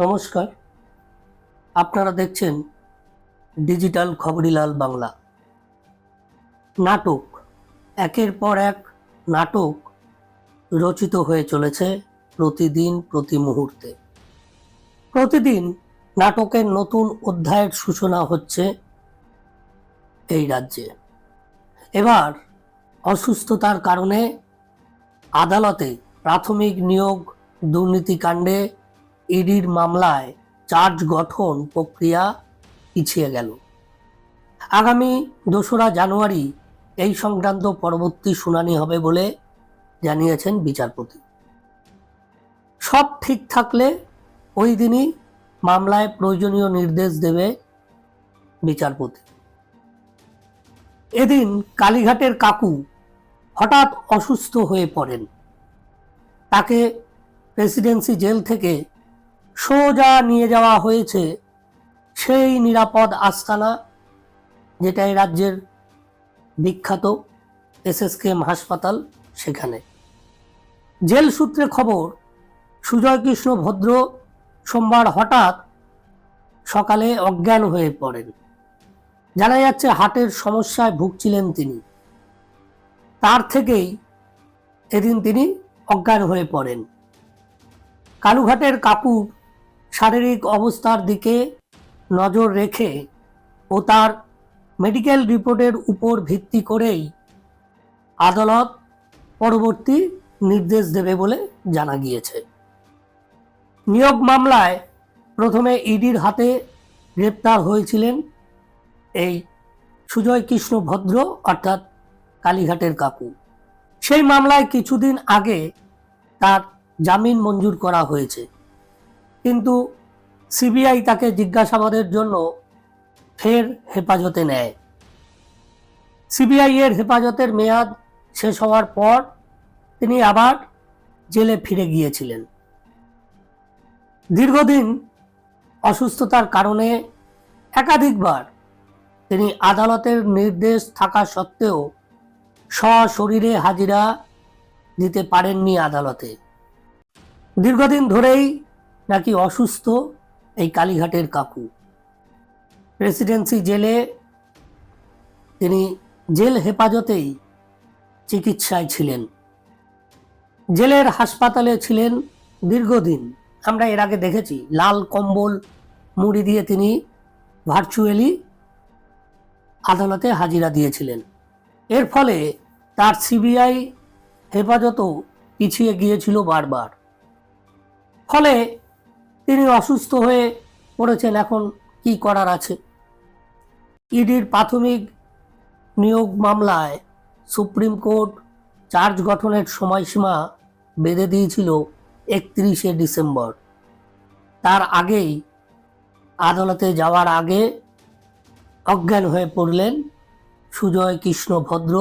নমস্কার। আপনারা দেখছেন ডিজিটাল খবরিলাল বাংলা। নাটক, একের পর এক নাটক রচিত হয়ে চলেছে প্রতিদিন, প্রতি মুহূর্তে। প্রতিদিন নাটকের নতুন অধ্যায়ের সূচনা হচ্ছে এই রাজ্যে। এবার অসুস্থতার কারণে আদালতে প্রাথমিক নিয়োগ, দুর্নীতিকাণ্ডে ইডির মামলায় চার্জ গঠন প্রক্রিয়া পিছিয়ে গেল। আগামী দোসরা জানুয়ারি এই সংক্রান্ত পরবর্তী শুনানি হবে বলে জানিয়েছেন বিচারপতি। সব ঠিক থাকলে ওই দিনই মামলায় প্রয়োজনীয় নির্দেশ দেবে বিচারপতি। এদিন কালীঘাটের কাকু হঠাৎ অসুস্থ হয়ে পড়েন। তাকে প্রেসিডেন্সি জেল থেকে সোজা নিয়ে যাওয়া হয়েছে সেই নিরাপদ আস্তানা যেটা এই রাজ্যের বিখ্যাত এসএসকেএম হাসপাতাল সেখানে। জেল সূত্রে খবর সুজয় কৃষ্ণ ভদ্র সোমবার হঠাৎ সকালে অজ্ঞান হয়ে পড়েন। জানা যাচ্ছে হার্টের সমস্যায় ভুগছিলেন তিনি। তার থেকেই এদিন তিনি অজ্ঞান হয়ে পড়েন। কালুঘাটের কাকুর শারীরিক অবস্থার দিকে নজর রেখে ও তার মেডিকেল রিপোর্টের উপর ভিত্তি করেই আদালত পরবর্তী নির্দেশ দেবে বলে জানা গিয়েছে। নিয়োগ মামলায় প্রথমে ইডির হাতে গ্রেপ্তার হয়েছিলেন এই সুজয় কৃষ্ণ ভদ্র, অর্থাৎ কালীঘাটের কাকু। সেই মামলায় কিছুদিন আগে তার জামিন মঞ্জুর করা হয়েছে। কিন্তু সিবিআই তাকে জিজ্ঞাসাবাদের জন্য ফের হেফাজতে নেয়। সিবিআই এর হেফাজতের মেয়াদ শেষ হওয়ার পর তিনি আবার জেলে ফিরে গিয়েছিলেন। দীর্ঘদিন অসুস্থতার কারণে একাধিকবার তিনি আদালতের নির্দেশ থাকা সত্ত্বেও সশরীরে হাজিরা দিতে পারেননি আদালতে। দীর্ঘদিন ধরেই নাকি অসুস্থ এই কালীঘাটের কাকু? প্রেসিডেন্সি জেলে তিনি জেল হেফাজতেই চিকিৎসায় ছিলেন। জেলের হাসপাতালে ছিলেন দীর্ঘদিন। আমরা এর আগে দেখেছি, লাল কম্বল, মুড়ি দিয়ে তিনি ভার্চুয়ালি আদালতে হাজিরা দিয়েছিলেন। এর ফলে তার সিবিআই হেফাজতও পিছিয়ে গিয়েছিল বারবার। ফলে তিনি অসুস্থ হয়ে পড়েছেন, এখন কি করার আছে? ইডির প্রাথমিক নিয়োগ মামলায় সুপ্রিম কোর্ট চার্জ গঠনের সময়সীমা বেঁধে দিয়েছিল একত্রিশে ডিসেম্বর। তার আগেই আদালতে যাওয়ার আগে অজ্ঞান হয়ে পড়লেন সুজয় কৃষ্ণ ভদ্র,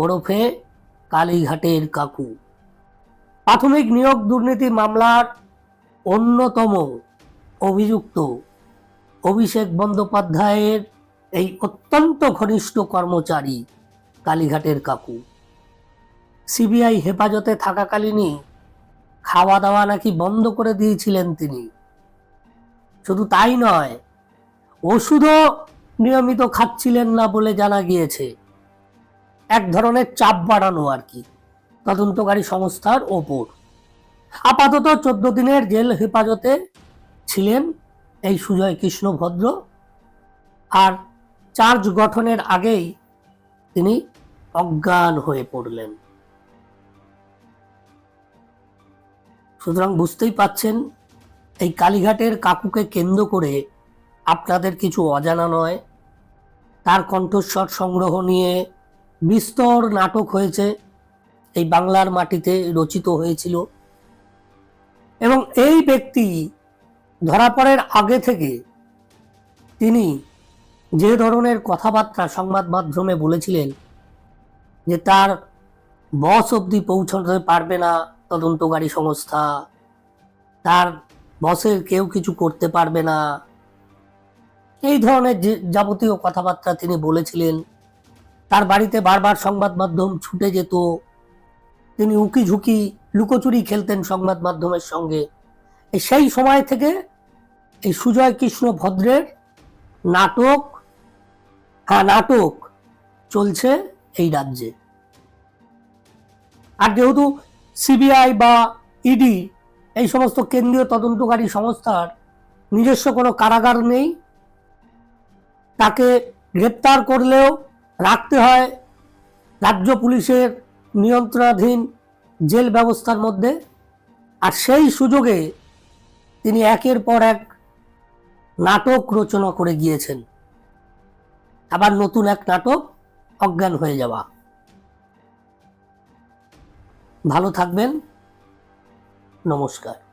ওরফে কালীঘাটের কাকু। প্রাথমিক নিয়োগ দুর্নীতি মামলার অন্যতম অভিযুক্ত অভিষেক বন্দ্যোপাধ্যায়ের এই অত্যন্ত ঘনিষ্ঠ কর্মচারী কালীঘাটের কাকু। সিবিআই হেফাজতে থাকাকালীনই খাওয়া দাওয়া নাকি বন্ধ করে দিয়েছিলেন তিনি। শুধু তাই নয়, ওষুধও নিয়মিত খাচ্ছিলেন না বলে জানা গিয়েছে। এক ধরনের চাপ বাড়ানো আর কি, তদন্তকারী সংস্থার ওপর। আপাতত চোদ্দ দিনের জেল হেফাজতে ছিলেন এই সুজয় কৃষ্ণ ভদ্র। আর চার্জ গঠনের আগেই তিনি অজ্ঞান হয়ে পড়লেন। সুতরাং বুঝতেই পাচ্ছেন, এই কালীঘাটের কাকুকে কেন্দ্র করে আপনাদের কিছু অজানা নয়। তার কণ্ঠস্বর সংগ্রহ নিয়ে বিস্তর নাটক হয়েছে। এই বাংলার মাটিতে রচিত হয়েছিল। এবং এই ব্যক্তি ধরা পড়ার আগে থেকে তিনি যে ধরনের কথাবার্তা সংবাদ মাধ্যমে বলেছিলেন যে তার বস অবধি পৌঁছাতে পারবে না তদন্তকারী সংস্থা, তার বসের কেউ কিছু করতে পারবে না। এই ধরনের যাবতীয় কথাবার্তা তিনি বলেছিলেন, তার বাড়িতে বারবার সংবাদ মাধ্যম ছুটে যেত, তিনি উকি ঝুঁকি লুকোচুরি খেলতেন সংবাদ মাধ্যমের সঙ্গে। সেই সময় থেকে এই সুজয় কৃষ্ণ ভদ্রের নাটক হ্যাঁ নাটক চলছে এই রাজ্যে। আর যেহেতু সিবিআই বা ইডি এই সমস্ত কেন্দ্রীয় তদন্তকারী সংস্থার নিজস্ব কোনো কারাগার নেই, তাকে গ্রেপ্তার করলেও রাখতে হয় রাজ্য পুলিশের নিয়ন্ত্রণাধীন জেল ব্যবস্থার মধ্যে, আর সেই সুযোগে তিনি একের পর এক নাটক রচনা করে গিয়েছেন। আবার নতুন এক নাটক, অজ্ঞান হয়ে যাওয়া। ভালো থাকবেন। নমস্কার।